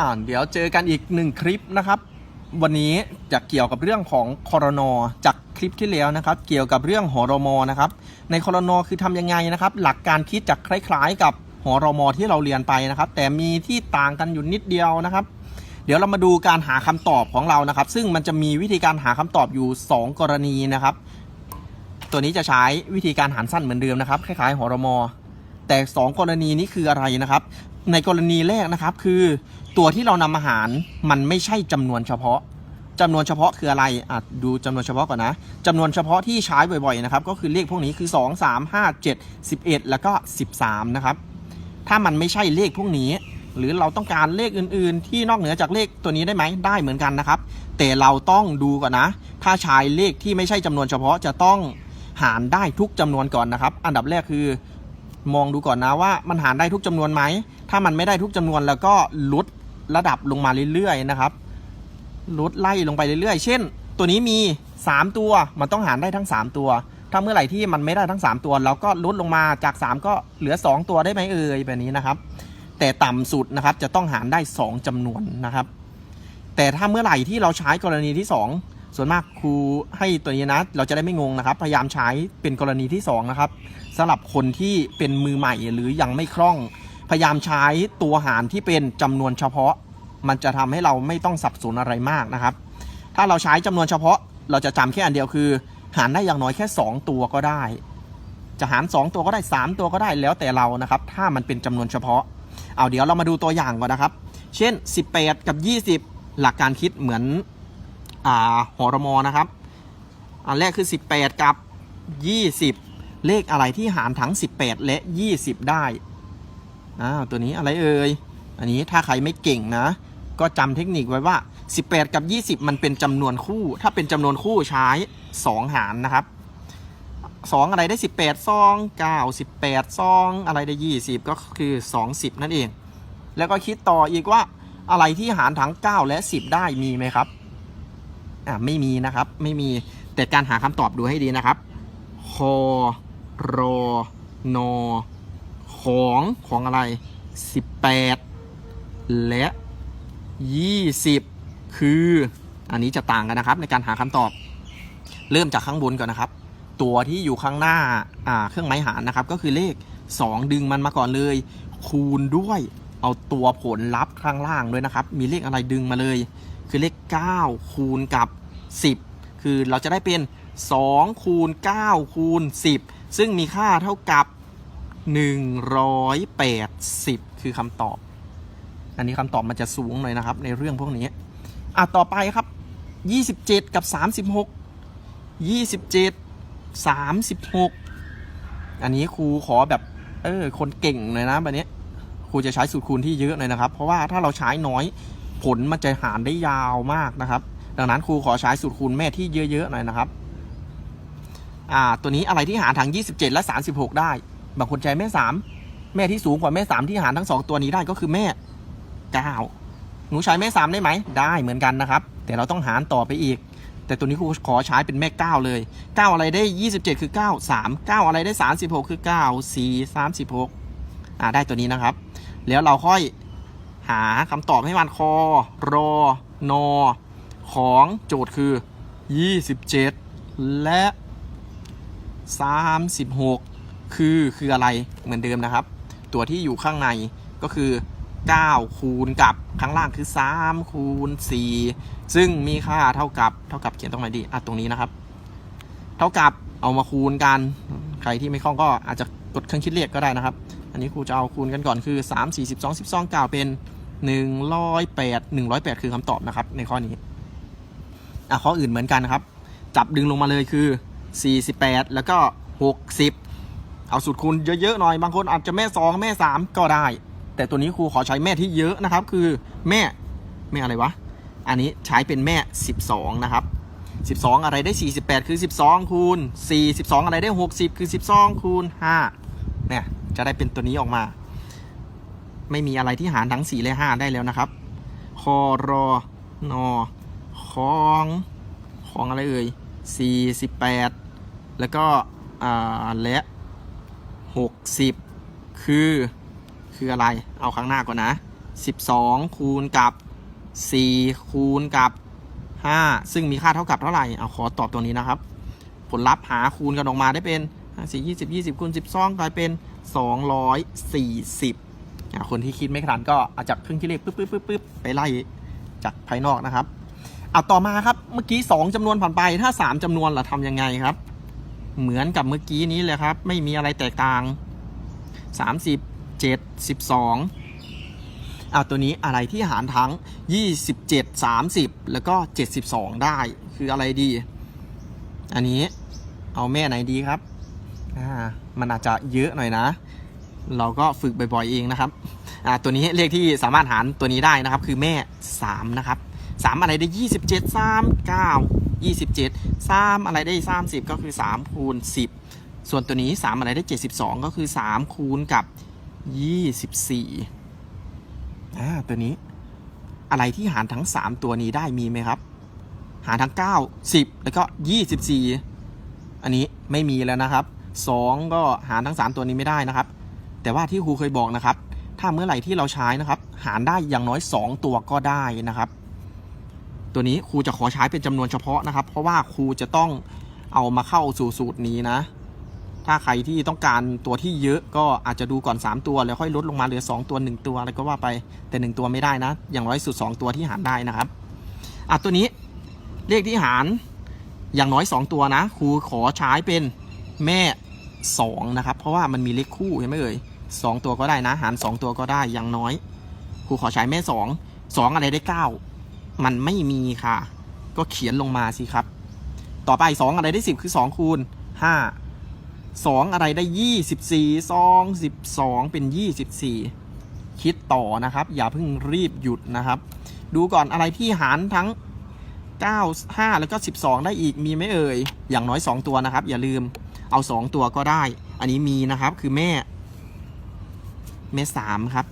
อ่านเดี๋ยวเจอกันอีกหนึ่งคลิปนะครับ วันนี้จะเกี่ยวกับเรื่องของคอรนอจากคลิปที่แล้วนะครับ เกี่ยวกับเรื่องหอรมอนะครับ ในคอรนอคือทำยังไงนะครับ หลักการคิดจะคล้ายๆ กับหอรมอที่เราเรียนไปนะครับ แต่มีที่ต่างกันอยู่นิดเดียวนะครับ เดี๋ยวเรามาดูการหาคำตอบของเรานะครับ ซึ่งมันจะมีวิธีการหาคำตอบอยู่ 2 กรณีนะครับ ตัวนี้จะใช้วิธีการหารสั้นเหมือนเดิมนะครับ คล้ายๆหอรมอแต่ 2 กรณีนี้คืออะไรนะครับ ในกรณีแรกนะครับคือ ตัวที่เรานำมาหารมันไม่ใช่จำนวนเฉพาะจำนวนเฉพาะคืออะไรอะดูจำนวนเฉพาะก่อนนะจำนวนเฉพาะที่ใช้บ่อยๆนะครับก็คือเลขพวกนี้คือ 2 3 5 7 11 แล้วก็ 13 นะครับ ถ้ามันไม่ใช่เลขพวกนี้ หรือเราต้องการเลขอื่นๆ ที่นอกเหนือจากเลขตัวนี้ได้ไหมได้เหมือนกันนะครับ แต่เราต้องดูก่อนนะ ถ้าใช้เลขที่ไม่ใช่จำนวนเฉพาะจะต้องหารได้ทุกจำนวนก่อนนะครับ อันดับแรกคือมองดูก่อนนะว่ามันหารได้ทุกจำนวนไหม ถ้ามันไม่ได้ทุกจำนวนแล้วก็ลด ระดับลงมาเรื่อยๆนะครับลดไล่ลงไปเรื่อยๆ เช่น ตัวนี้มี 3 ตัวมันต้องหารได้ทั้ง 3 ตัว ถ้าเมื่อไหร่ที่มันไม่ได้ทั้ง 3 ตัว เราก็ลดลงมาจาก 3 ก็เหลือ 2 ตัวได้ไหมเอ่ยแบบนี้นะครับ แต่ต่ำสุดนะครับจะต้องหารได้ 2จำนวนนะครับ แต่ถ้าเมื่อไหร่ที่เราใช้กรณีที่ 2 ส่วนมากครูให้ตัวนี้นะเราจะได้ไม่งงนะครับ พยายามใช้เป็นกรณีที่2นะครับสำหรับคนที่เป็นมือใหม่หรือยังไม่คล่อง พยายามใช้ตัวหารที่เป็นจำนวนเฉพาะ มันจะทำให้เราไม่ต้องสับสนอะไรมากนะครับ ถ้าเราใช้จำนวนเฉพาะเราจะจำแค่อันเดียวคือ หารได้อย่างน้อยแค่ 2 ตัวก็ได้ จะหาร 2 ตัวก็ได้ 3 ตัวก็ได้แล้วแต่เรานะครับ ถ้ามันเป็นจำนวนเฉพาะ เอาเดี๋ยวเรามาดูตัวอย่างก่อนนะครับ เช่น 18 กับ 20 หลักการคิดเหมือนอ่าหอรมอนะครับ อันแรกคือ 18 กับ 20 เลขอะไรที่หารทั้ง 18 และ 20 ได้อ้าวตัวนี้อะไรเอ่ย อันนี้ถ้าใครไม่เก่งนะ ก็จำเทคนิคไว้ว่า 18 กับ 20 มันเป็นจำนวนคู่ ถ้าเป็นจำนวนคู่ใช้ 2 หารนะครับ 2 อะไรได้ 18ซอง9 18ซองอะไรได้ 20 ก็คือ 20 นั่นเอง แล้วก็คิดต่ออีกว่าอะไรที่หารทั้ง 9 และ 10 ได้มีไหมครับอ่าไม่มีนะครับ ไม่มีแต่การหาคำตอบดูให้ดีนะครับคอรอนอของของอะไร 18 และ 20 คืออันนี้จะต่างกันนะครับ ในการหาคำตอบ เริ่มจากข้างบนก่อนนะครับ ตัวที่อยู่ข้างหน้าอ่าเครื่องไม้หารนะครับ ก็คือเลข 2 ดึงมันมาก่อนเลย คูณด้วยเอาตัวผลลัพธ์ข้างล่างด้วยนะครับ มีเลขอะไรดึงมาเลย คือเลข 9 คูณกับ 10 คือเราจะได้เป็น 2 คูณ 9 คูณ 10 ซึ่งมีค่าเท่ากับ 180 คือคำตอบ อันนี้คำตอบมันจะสูงหน่อยนะครับ ในเรื่องพวกนี้อะต่อไปครับ 27 กับ 36 27 36 อันนี้ครูขอแบบเออคนเก่งหน่อยนะแบบนี้ครูจะใช้สูตรคูณที่เยอะหน่อยนะครับ เพราะว่าถ้าเราใช้น้อยผลมันจะหารได้ยาวมากนะครับ ดังนั้นครูขอใช้สูตรคูณแม่ที่เยอะๆหน่อยนะครับอ่าตัวนี้อะไรที่หารทั้ง 27 และ 36 ได้ บางคนใช้แม่ 3 แม่ที่สูงกว่าแม่ 3 ที่หารทั้ง 2 ตัวนี้ได้ก็คือแม่ 9หนูใช้แม่3ได้ไหม ได้เหมือนกันนะครับ แต่เราต้องหารต่อไปอีก แต่ตัวนี้ครูขอใช้เป็นแม่ 9 เลย 9 อะไรได้ 27 คือ 9 3 9 อะไรได้ 36 คือ 9 4 36อ่าได้ตัวนี้นะครับ แล้วเราค่อยหาคำตอบให้มันคอรอนอของโจทย์คือ 27 และ 36 คือคืออะไรเหมือนเดิมนะครับ ตัวที่อยู่ข้างในก็คือ 9 คูณกับข้างล่างคือ 3 คูณ 4 ซึ่งมีค่าเท่ากับเท่ากับเขียนตรงไหนดีอะตรงนี้นะครับ เท่ากับเอามาคูณกัน ใครที่ไม่คล่องก็อาจจะกดเครื่องคิดเลขก็ได้นะครับ อันนี้ครูจะเอาคูณกันก่อนคือ 3 4 12 12 9 เป็น 108 108 คือคำตอบนะครับ ในข้อนี้อะข้ออื่นเหมือนกันนะครับ จับดึงลงมาเลยคือ 48 แล้วก็ 60 เอาสูตรคูณเยอะๆหน่อย บางคนอาจจะแม่ 2 แม่ 3 ก็ได้ แต่ตัวนี้ครูขอใช้แม่ที่เยอะนะครับ คือแม่แม่อะไรวะ อันนี้ใช้เป็นแม่ 12 นะครับ 12 อะไรได้ 48 คือ 12 คูณ 4 12 อะไรได้ 60 คือ 12 คูณ 5 เนี่ย จะได้เป็นตัวนี้ออกมา ไม่มีอะไรที่หารทั้ง 4 และ 5 ได้แล้วนะครับ คอรอนอของของอะไรเอ่ย 48 แล้วก็อ่าและ 60 คือ คืออะไร เอาข้งหน้าก่อนนะ 12 คูณกับ 4 คูณกับ 5 ซึ่งมีค่าเท่ากับเท่าไหร่ เอาขอตอบตัวนี้นะครับ ผลลัพธ์หาคูณกันออกมาได้เป็น4 20 20 คูณ 12 กลายเป็น 240อะคนที่คิดไม่ทันก็เอาจากเครื่องคิดเลขปึ๊บปึ๊บปึ๊บปึ๊บไปไล่จากภายนอกนะครับ เอาต่อมาครับ เมื่อกี้ 2จำนวนผ่านไป ถ้า 3จำนวนล่ะทำยังไงครับ เหมือนกับเมื่อกี้นี้เลยครับ ไม่มีอะไรแตกต่าง 30 7 12เอาตัวนี้อะไรที่หารทั้ง 27 30 แล้วก็ 72 ได้คืออะไรดี อันนี้เอาแม่ไหนดีครับอ่ามันอาจจะเยอะหน่อยนะ เราก็ฝึกบ่อยๆเองนะครับอ่าตัวนี้เลขที่สามารถหารตัวนี้ได้นะครับ คือแม่ 3 นะครับ 3 อะไรได้ 27 3 9 27 3 อะไรได้ 30 ก็คือ 3 คูณ 10 ส่วนตัวนี้ 3 อะไรได้ 72 ก็คือ 3 คูณกับ 24อ่าตัวนี้ อะไรที่หารทั้ง3ตัวนี้ได้มีไหมครับ หารทั้ง9 10แล้วก็24อันนี้ไม่มีแล้วนะครับ2ก็หารทั้ง3ตัวนี้ไม่ได้นะครับ แต่ว่าที่ครูเคยบอกนะครับ ถ้าเมื่อไหร่ที่เราใช้นะครับ หารได้อย่างน้อย2ตัวก็ได้นะครับ ตัวนี้ครูจะขอใช้เป็นจำนวนเฉพาะนะครับ เพราะว่าครูจะต้องเอามาเข้าสู่สูตรนี้นะ ถ้าใครที่ต้องการตัวที่เยอะก็อาจจะดูก่อน 3 ตัวแล้วค่อยลดลงมาเหลือ 2 ตัว 1 ตัวอะไรก็ว่าไปแต่ 1 ตัวไม่ได้นะ อย่างน้อยสุด 2 ตัวที่หารได้นะครับอะตัวนี้เลขที่หารอย่างน้อย 2 ตัวนะครูขอใช้เป็นแม่ 2 นะครับ เพราะว่ามันมีเลขคู่ใช่ไหมเอ่ยสองตัวก็ได้นะ หาร 2 ตัวก็ได้อย่างน้อยครูขอใช้แม่ 2 2 อะไรได้ 9 มันไม่มีค่ะ ก็เขียนลงมาสิครับ ต่อไป 2 อะไรได้ 10 คือ 2 คูณ 5 2 อะไรได้ 24 2 12 เป็น 24 คิดต่อนะครับ อย่าเพิ่งรีบหยุดนะครับ ดูก่อนอะไรที่หารทั้ง 9 5 แล้วก็ 12 ได้อีกมีไหมเอ่ย อย่างน้อย 2 ตัวนะครับ อย่าลืมเอา 2 ตัวก็ได้ อันนี้มีนะครับคือแม่ แม่ 3 ครับ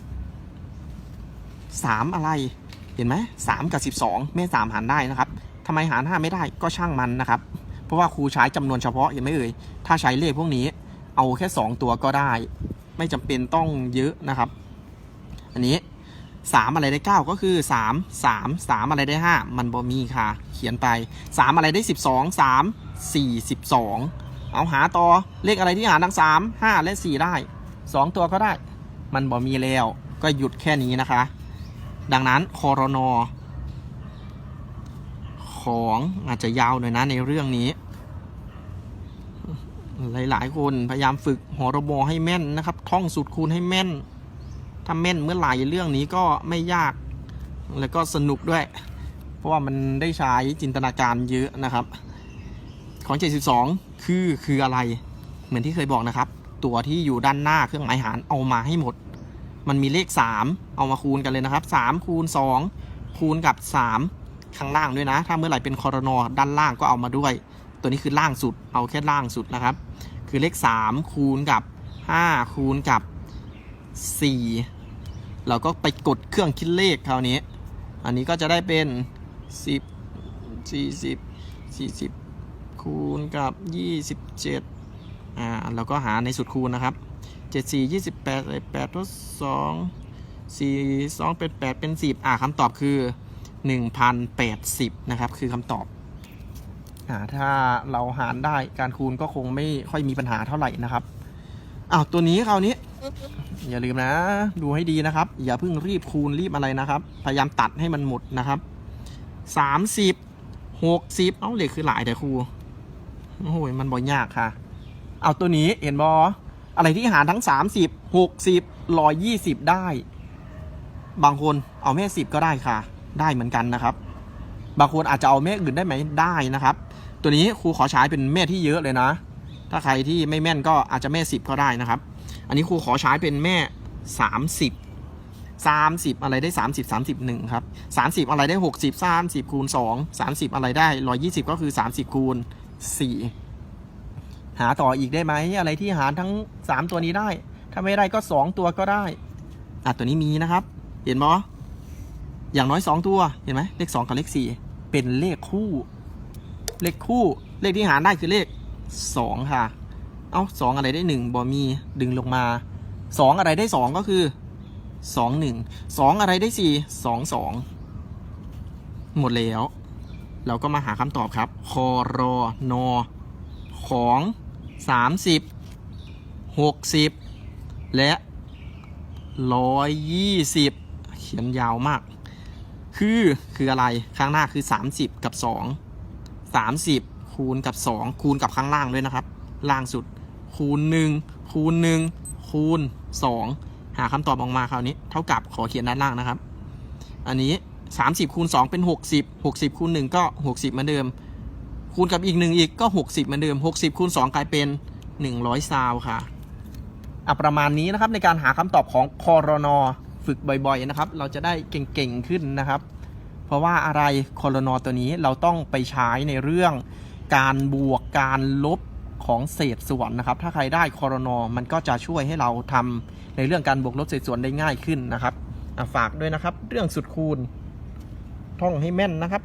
3 อะไรเห็นไหม3กับ 12 แม่ 3 หารได้นะครับทำไมหาร 5 ไม่ได้ก็ช่างมันนะครับ เพราะว่าครูใช้จำนวนเฉพาะเห็นไหมเอ่ยถ้าใช้เลขพวกนี้เอาแค่ 2 ตัวก็ได้ ไม่จำเป็นต้องเยอะนะครับ อันนี้ 3 อะไรได้ 9 ก็คือ 3 3 3 อะไรได้ 5 มันบ่มีค่ะ เขียนไป 3 อะไรได้ 12 3 4 12 เอาหาต่อเลขอะไรที่หารทั้ง 3 5 และ 4 ได้ 2 ตัวก็ได้ มันบ่มีแล้วก็หยุดแค่นี้นะคะ ดังนั้นคอรนอ ของอาจจะยาวหน่อยนะในเรื่องนี้ หลายๆ คนพยายามฝึกหอระบอให้แม่นนะครับ ท่องสูตรคูณให้แม่นถ้าแม่นเมื่อไหร่เรื่องนี้ก็ไม่ยาก แล้วก็สนุกด้วย เพราะว่ามันได้ใช้จินตนาการเยอะนะครับ ของ 72 คือคืออะไร เหมือนที่เคยบอกนะครับ ตัวที่อยู่ด้านหน้าเครื่องหมายหารเอามาให้หมด มันมีเลข 3 เอามาคูณกันเลยนะครับ 3 คูณ 2 คูณกับ 3 ข้างล่างด้วยนะ ถ้าเมื่อไหร่เป็นคอรนอด้านล่างก็เอามาด้วย ตัวนี้คือล่างสุดเอาแค่ล่างสุดนะครับ คือเลข 3 คูณกับ 5 คูณกับ 4 เราก็ไปกดเครื่องคิดเลขคราวนี้ อันนี้ก็จะได้เป็น 10 40 40 คูณกับ 27อ่าแล้วก็หาในสุดคูณนะครับ 74 28 8ทด2 4 2เป็น8เป็น 10 อ่าคำตอบคือ 1,080 นะครับ คือคำตอบอ่าถ้าเราหารได้การคูณก็คงไม่ค่อยมีปัญหาเท่าไหร่นะครับอ้าวตัวนี้คราวนี้ อย่าลืมนะ ดูให้ดีนะครับ อย่าเพิ่งรีบคูณรีบอะไรนะครับ พยายามตัดให้มันหมดนะครับ30 60เอ้าเหล็กคือหลายแต่ครูโอ้โหมันบ่ยากค่ะ เอาตัวนี้เห็นบออะไรที่หารทั้ง30 60 120ได้ บางคนเอาแม่10ก็ได้ค่ะ ได้เหมือนกันนะครับ บางคนอาจจะเอาแม่อื่นได้ไหมได้นะครับ ตัวนี้ครูขอใช้เป็นแม่ที่เยอะเลยนะ ถ้าใครที่ไม่แม่นก็อาจจะแม่10ก็ได้นะครับ อันนี้ครูขอใช้เป็นแม่30 30อะไรได้30 31ครับ30อะไรได้60 30คูณ2 30อะไรได้120ก็คือ30คูณ4หาต่ออีกได้ไหมอะไรที่หารทั้ง3ตัวนี้ได้ ถ้าไม่ได้ก็2ตัวก็ได้อะตัวนี้มีนะครับ เห็นบอ อย่างน้อย 2 ตัว เห็นไหมเลข 2 กับเลข 4 เป็นเลขคู่ เลขคู่ เลขที่หารได้คือเลข 2 ค่ะ เอา2อะไรได้ 1บอมีดึงลงมา 2 อะไรได้ 2 ก็คือสองหนึ่งสองอะไรได้สี่สองสองหมดแล้ว เราก็มาหาคำตอบครับคอรอนอของสามสิบหกสิบและร้อยยี่สิบเขียนยาวมาก คือคืออะไรข้างหน้าคือ 30 กับ 2 30 คูณกับ 2 คูณกับข้างล่างด้วยนะครับ ล่างสุด คูณ 1 คูณ 1 คูณ 2 หาคำตอบออกมาคราวนี้ เท่ากับขอเขียนด้านล่างนะครับ อันนี้ 30 คูณ 2 เป็น 60 60 คูณ 1 ก็ 60 เหมือนเดิม คูณกับอีก 1 อีกก็ 60 เหมือนเดิม 60 คูณ 2 กลายเป็น 100ซาวค่ะอะประมาณนี้นะครับในการหาคำตอบของคอรนอ ฝึกบ่อยๆนะครับ เราจะได้เก่งๆขึ้นนะครับ เพราะว่าอะไรคอรนอตัวนี้เราต้องไปใช้ในเรื่องการบวกการลบของเศษส่วนนะครับ ถ้าใครได้คอรนอมันก็จะช่วยให้เราทำในเรื่องการบวกลบเศษส่วนได้ง่ายขึ้นนะครับฝากด้วยนะครับ เรื่องสุดคูณท่องให้แม่นนะครับ